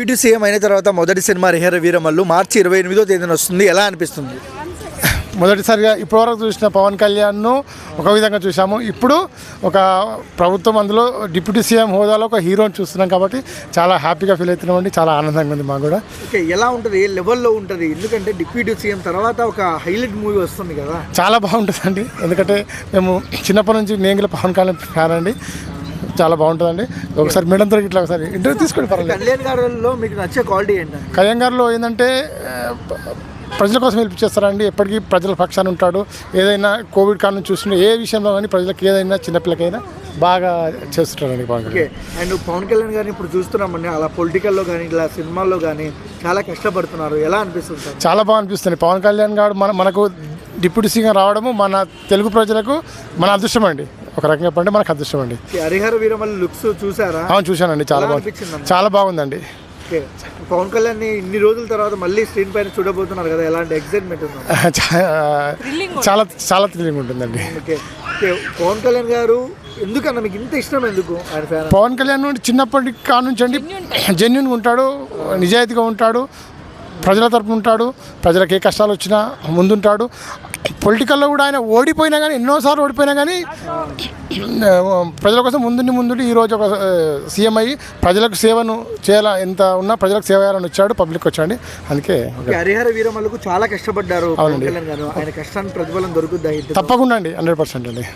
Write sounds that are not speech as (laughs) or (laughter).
Deputy CM అయిన తర్వాత మొదటి సినిమా రిహర వీరమల్లు మార్చి ఇరవై ఎనిమిదో తేదీన వస్తుంది. ఎలా అనిపిస్తుంది? మొదటిసారిగా ఇప్పటివరకు చూసిన పవన్ కళ్యాణ్ను ఒక విధంగా చూసాము ఇప్పుడు ఒక ప్రభుత్వం అందులో డిప్యూటీ సీఎం హోదాలో ఒక హీరోని చూస్తున్నాం కాబట్టి చాలా హ్యాపీగా ఫీల్ అవుతున్నామండి. చాలా ఆనందంగా ఉంది మాకు కూడా. ఓకే ఎలా ఉంటుంది? ఏ లెవెల్లో ఉంటుంది? ఎందుకంటే డిప్యూటీ సీఎం తర్వాత ఒక హైలైట్ మూవీ వస్తుంది కదా. చాలా బాగుంటుందండి. ఎందుకంటే మేము చిన్నప్పటి నుంచి నేను కూడా పవన్ కళ్యాణ్ ఫ్యాన్ అండి. చాలా బాగుంటుందండి. ఒకసారి మేడంతో ఇట్లా ఒకసారి ఇంటర్వ్యూ తీసుకోండి పర్లేదు కళ్యాణ్ గారిలో మీకు నచ్చే క్వాలిటీ ఏంటంటే కళ్యాణ్ గారిలో ఏంటంటే ప్రజల కోసం హెల్ప్ చేస్తారండి. ఎప్పటికీ ప్రజల పక్షాన ఉంటాడు. ఏదైనా కోవిడ్ కాలం చూస్తుంటే ఏ విషయంలో కానీ ప్రజలకు ఏదైనా చిన్నపిల్లకైనా బాగా చేస్తుంటారండి ఓకే. కళ్యాణ్. అండ్ పవన్ కళ్యాణ్ గారిని ఇప్పుడు చూస్తున్నామండి. అలా పొలిటికల్లో కానీ ఇలా సినిమాల్లో కానీ చాలా కష్టపడుతున్నారు. ఎలా అనిపిస్తుంది సార్? చాలా బాగా అనిపిస్తుంది. పవన్ కళ్యాణ్ గారు మన మనకు డిప్యూటీ సీఎం రావడము మన తెలుగు ప్రజలకు మన అదృష్టం అండి ఒక రకంగా చెప్పండి మనకు అదృష్టం అండి. హరిహర వీరమల్లి లుక్స్ చూసారా? అవును చూశానండి చాలా బాగుంది. చాలా బాగుందండి. ఓకే పవన్ కళ్యాణ్ ఇన్ని రోజుల తర్వాత మళ్ళీ స్క్రీన్ పైన చూడబోతున్నారు కదా ఎలాంటి ఎక్సైట్మెంట్ (laughs) చాలా చాలా థ్రిల్లింగ్ ఉంటుందండి. పవన్ కళ్యాణ్ గారు ఎందుకన్నా మీకు ఇంత ఇష్టం ఎందుకు ఆయన ఫ్యాన్ పవన్ కళ్యాణ్ నుండి చిన్నప్పటి కాడ నుంచి అండి జెన్యున్గా ఉంటాడు నిజాయితీగా ఉంటాడు ప్రజల తరపున ఉంటాడు ప్రజలకు ఏ కష్టాలు వచ్చినా ముందుంటాడు. పొలిటికల్లో కూడా ఆయన ఓడిపోయినా కానీ ఎన్నోసార్లు ఓడిపోయినా కానీ ప్రజల కోసం ముందుండి ముందుండి ఈరోజు ఒక సీఎం అయ్యి ప్రజలకు సేవను చేయాల ఎంత ఉన్నా ప్రజలకు సేవ చేయాలని వచ్చాడు పబ్లిక్ వచ్చాడు. అందుకే హరిహర వీరమల్లకు చాలా కష్టపడ్డారు అవునండి. ఆయన కష్టానికి ప్రతిఫలం దొరుకుద్దా తప్పకుండా అండి హండ్రెడ్ పర్సెంట్ అండి.